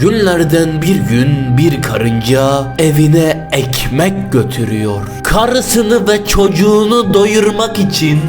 Günlerden bir gün bir karınca evine ekmek götürüyor. Karısını ve çocuğunu doyurmak için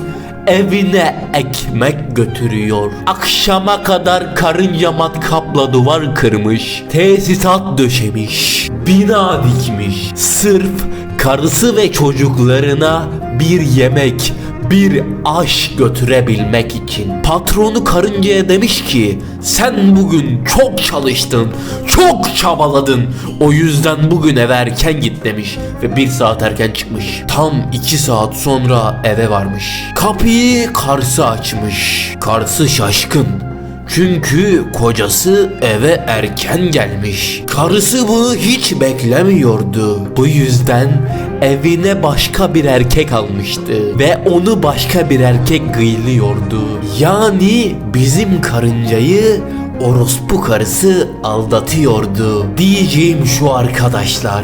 evine ekmek götürüyor. Akşama kadar karınca matkapla duvar kırmış, tesisat döşemiş, bina dikmiş. Sırf karısı ve çocuklarına bir yemek, bir aş götürebilmek için. Patronu karıncaya demiş ki sen bugün çok çalıştın, çok çabaladın. O yüzden bugün eve erken git demiş ve bir saat erken çıkmış. Tam iki saat sonra eve varmış. Kapıyı karısı açmış. Karısı şaşkın. Çünkü kocası eve erken gelmiş. Karısı bunu hiç beklemiyordu. Bu yüzden evine başka bir erkek almıştı ve onu başka bir erkek gıylıyordu. Yani bizim karıncayı orospu karısı aldatıyordu. Diyeceğim şu arkadaşlar.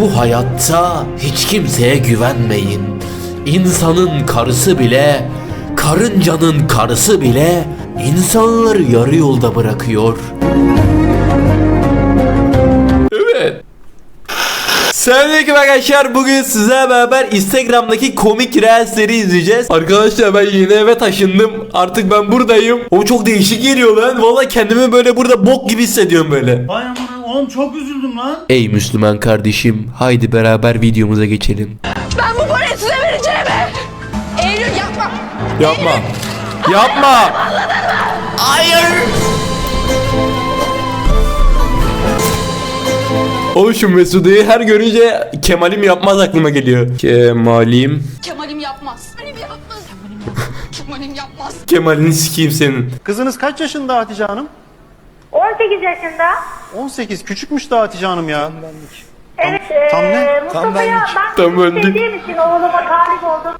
Bu hayatta hiç kimseye güvenmeyin. İnsanın karısı bile Karıncanın karısı bile insanları yarı yolda bırakıyor. Evet. Selamünaleyküm arkadaşlar. Bugün sizlerle beraber Instagram'daki komik reelsleri izleyeceğiz. Arkadaşlar ben yeni eve taşındım. Artık ben buradayım. O çok değişik geliyor lan. Valla kendimi böyle burada bok gibi hissediyorum böyle. Vay aman oğlum çok üzüldüm lan. Ey Müslüman kardeşim, haydi beraber videomuza geçelim. Ben bu parayı size vereceğim. Eylül yapma. Yapma. Yapma. Hayır. Oğlum şu Mesude'yi her görünce Kemal'im yapmaz aklıma geliyor. Kemal'im. Kemal'im yapmaz. Kemal'im yapmaz. Kemal'im yapmaz. Kemal'ini sikeyim senin. Kızınız kaç yaşında Hatice Hanım? 18 yaşında. 18 küçükmüş de Hatice Hanım ya. Evet. tam ne? eee, Mustafa'ya ben Tam benlik. sevdiğim için oğluma talip oldum.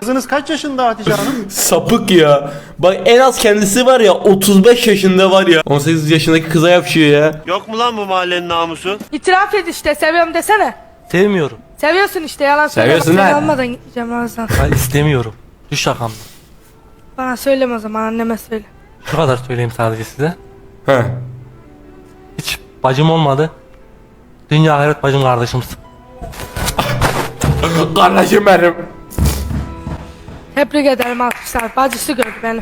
Kızınız kaç yaşında Hatice Hanım? Sapık ya. Bak en az kendisi var ya 35 yaşında var ya. 18 yaşındaki kıza yapışıyor ya. Yok mu lan bu mahallenin namusu? İtiraf et işte seviyorum desene. Sevmiyorum. Seviyorsun işte yalan söyleme. Seviyorsun Seni lan. almadan gideceğim Ramazan. Ben istemiyorum. Düş yakamdan. Bana söyleme o zaman anneme söyle. Şu kadar söyleyeyim sadece size. Heh. Hiç bacım olmadı. Dünya hayret bacım kardeşimsin. Kardeşim benim. Tebrik ederim alkışlar. Bacısı gördü beni.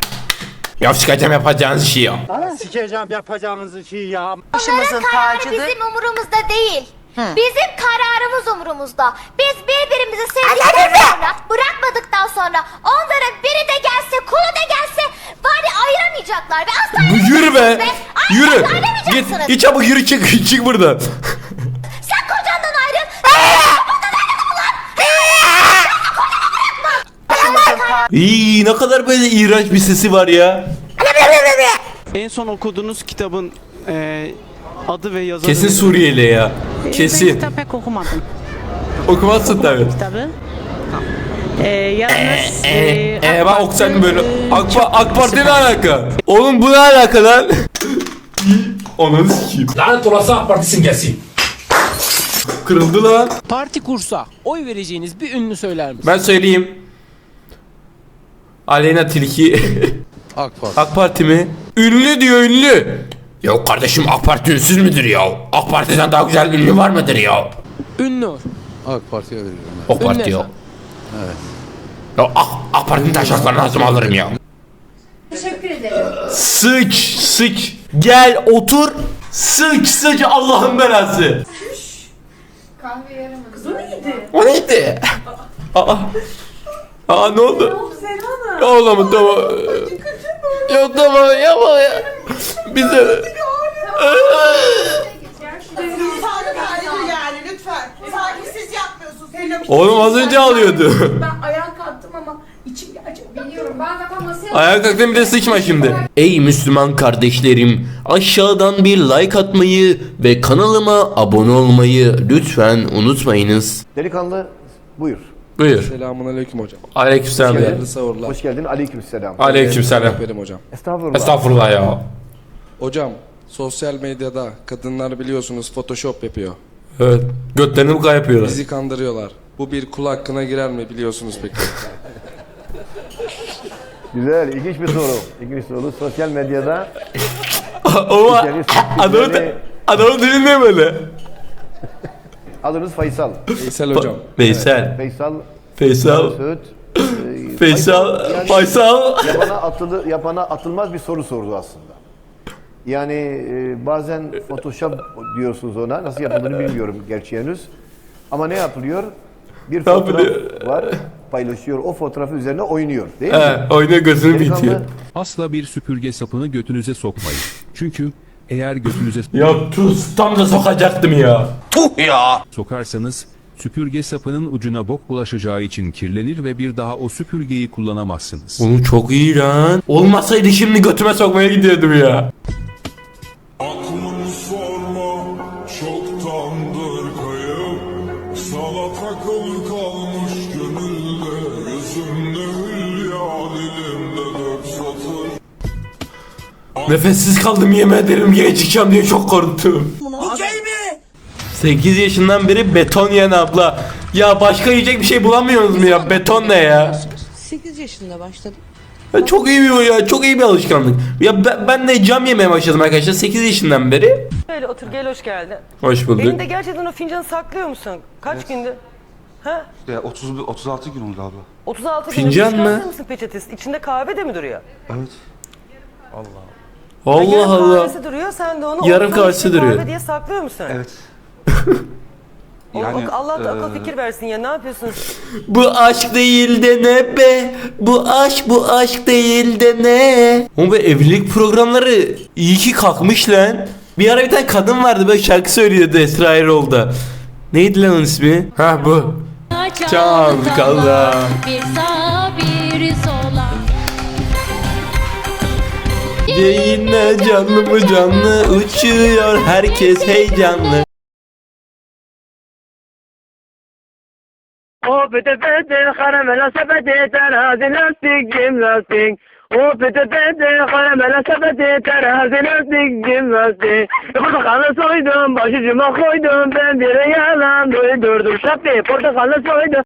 Ya sikeceğim yapacağınız işi ya. Sikeceğim yapacağınız şey ya. Onların kararı bizim umurumuzda değil. Bizim kararımız umurumuzda. Biz birbirimizi sevdikten sonra, bırakmadıktan sonra onların biri de gelse, kulu da gelse bari ayıramayacaklar ve asla Yürü be. Yürü. Git. Git çabuk yürü çık. Çık buradan. İyi ne kadar böyle iğrenç bir sesi var ya. En son okuduğunuz kitabın e, adı ve yazarı Kesin? Suriyeli ya. Ben Kesin. kitap pek okumadım Okumazsın tabii. kitabı. Ee, yalnız... Ee, e, ee, bak ok sen böyle. e, AK, Parti ne alaka? Oğlum bu ne alaka lan? Ananı sikeyim. Lanet olası AK Parti simgesi. Kırıldı lan. Parti kursa oy vereceğiniz bir ünlü söyler misiniz? Ben söyleyeyim. Aleyna Tilki. AK Parti. AK Parti mi? Ünlü diyor ünlü. Ya kardeşim AK Parti ünsüz müdür ya? AK Parti'den daha güzel ünlü var mıdır ya? Ünlü. AK Parti ya. Evet. Ya AK, AK Parti'nin taşaklarını ağzıma alırım ya. Teşekkür ederim. Sıç sıç. Gel otur. Sıç sıç Allah'ın belası. Kahve yaramadı. Kız o neydi? O neydi? Aa. Aa ne oldu? Selena. Oğlum tamam. Yok tamam yapma ya. Bize... yani lütfen. Sanki siz yapmıyorsunuz. Oğlum az önce ağlıyordu. Ben ayağa kalktım ama içim acaba biliyorum. Ben zaten masaya Ayağa kalktım bir de sıçma şimdi. Ey Müslüman kardeşlerim aşağıdan bir like atmayı ve kanalıma abone olmayı lütfen unutmayınız. Delikanlı buyur. Buyur. Selamun aleyküm hocam. Aleykümselam. Hayırlı sahurlar. Hoş geldin. Aleykümselam. Aleykümselam. Öperim hocam. Estağfurullah. Estağfurullah ya. Hocam sosyal medyada kadınlar biliyorsunuz photoshop yapıyor. Evet. Götlerini bu kadar yapıyorlar. Bizi kandırıyorlar. Bu bir kul hakkına girer mi biliyorsunuz peki? Güzel. ilginç bir soru. İlginç bir soru. Sosyal medyada Ama adamın dili ne böyle? Adınız Faysal. Veysel hocam. Veysel. Faysal. Faysal. Söğüt. Ee, Faysal. yani Faysal. Yapana, atılı, yapana atılmaz bir soru sordu aslında. Yani e, bazen Photoshop diyorsunuz ona. Nasıl yapıldığını bilmiyorum gerçi henüz. Ama ne yapılıyor? Bir fotoğraf yapılıyor? var. Paylaşıyor. O fotoğrafın üzerine oynuyor. Değil mi? He, oynuyor gözünü bitiyor. Delikanlı Asla bir süpürge sapını götünüze sokmayın. Çünkü eğer götünüze Ya tuz tam da sokacaktım ya. Sokarsanız süpürge sapının ucuna bok bulaşacağı için kirlenir ve bir daha o süpürgeyi kullanamazsınız. Oğlum çok iyi lan. Olmasaydı şimdi götüme sokmaya gidiyordum ya. Aklımı sorma, çoktandır kayıp. Sana takılı kalmış gönülde, yüzümde hülya, dilimde dört satır. Nefessiz kaldım yemin ederim çıkacağım diye çok korktum. Okey mi? 8 yaşından beri beton yiyen abla. Ya başka yiyecek bir şey bulamıyorsunuz mu ya? Beton ne ya? 8 yaşında başladım. Ya çok iyi bir ya. Çok iyi bir alışkanlık. Ya ben, ben de cam yemeye başladım arkadaşlar 8 yaşından beri. Böyle otur gel hoş geldin. Hoş bulduk. Elinde gerçekten o fincanı saklıyor musun? Kaç gündür? Ha? Ya 30, 36 gün oldu abla. 36 gündür Fincan çıkartır mı? mısın peçetesi? İçinde kahve de mi duruyor? Evet. Allah Yarım Allah. kahvesi duruyor sen de onu Yarım kahvesi duruyor. Kahve diye saklıyor musun? Evet. O- Yani, Allah da akıl eee, fikir versin ya ne yapıyorsunuz? Bu aşk değil de ne be? Bu aşk bu aşk değil de ne? Oğlum bu evlilik programları iyi ki kalkmış lan. Bir ara bir tane kadın vardı böyle şarkı söylüyordu Esra Erol'da. Neydi lan onun ismi? Ha bu. Çalkala. Bir sağa bir sola. Yine canlı mı canlı uçuyor herkes heyecanlı. O pete pete karamela sepeti terazi lastik cim lastik. O pete pete karamela sepeti terazi lastik cim lastik. Portakalı soydum başucuma koydum ben bir yalan duydurdum şapti portakalı soydum.